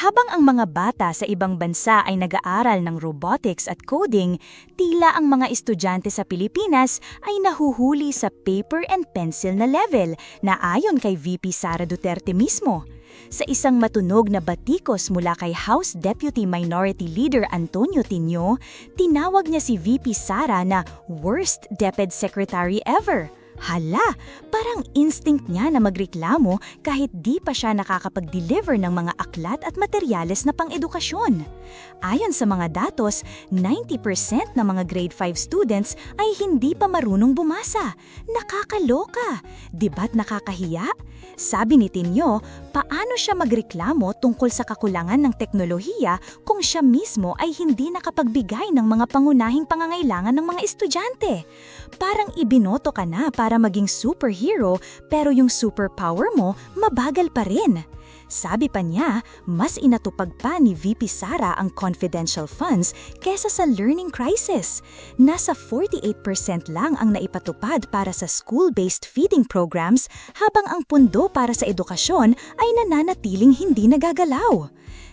Habang ang mga bata sa ibang bansa ay nag-aaral ng robotics at coding, tila ang mga estudyante sa Pilipinas ay nahuhuli sa paper and pencil na level na ayon kay VP Sara Duterte mismo. Sa isang matunog na batikos mula kay House Deputy Minority Leader Antonio Tinio, tinawag niya si VP Sara na worst DepEd secretary ever. Hala, parang instinct niya na magreklamo kahit di pa siya nakakapag-deliver ng mga aklat at materyales na pang-edukasyon. Ayon sa mga datos, 90% ng mga grade 5 students ay hindi pa marunong bumasa. Nakakaloka! Di ba't nakakahiya? Sabi ni Tinyo, paano siya magreklamo tungkol sa kakulangan ng teknolohiya kung siya mismo ay hindi nakapagbigay ng mga pangunahing pangangailangan ng mga estudyante? Parang ibinoto ka na para maging superhero pero yung superpower mo mabagal pa rin. Sabi pa niya, mas inatupag pa ni VP Sara ang confidential funds kesa sa learning crisis. Nasa 48% lang ang naipatupad para sa school-based feeding programs habang ang pundo para sa edukasyon ay nananatiling hindi nagagalaw.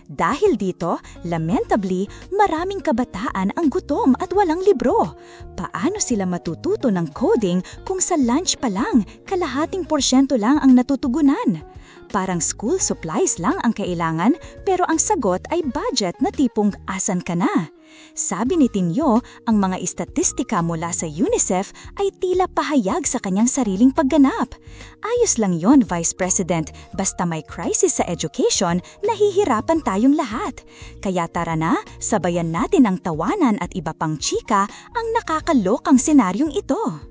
Dahil dito, lamentably, maraming kabataan ang gutom at walang libro. Paano sila matututo ng coding kung sa lunch pa lang, kalahating porsyento lang ang natutugunan? Parang school supplies lang ang kailangan pero ang sagot ay budget na tipong asan ka na. Sabi ni Tinyo, ang mga istatistika mula sa UNICEF ay tila pahayag sa kanyang sariling pagganap. Ayos lang yon, Vice President, basta may crisis sa education, nahihirapan tayong lahat. Kaya tara na, sabayan natin ang tawanan at iba pang chika ang nakakalokang senaryong ito.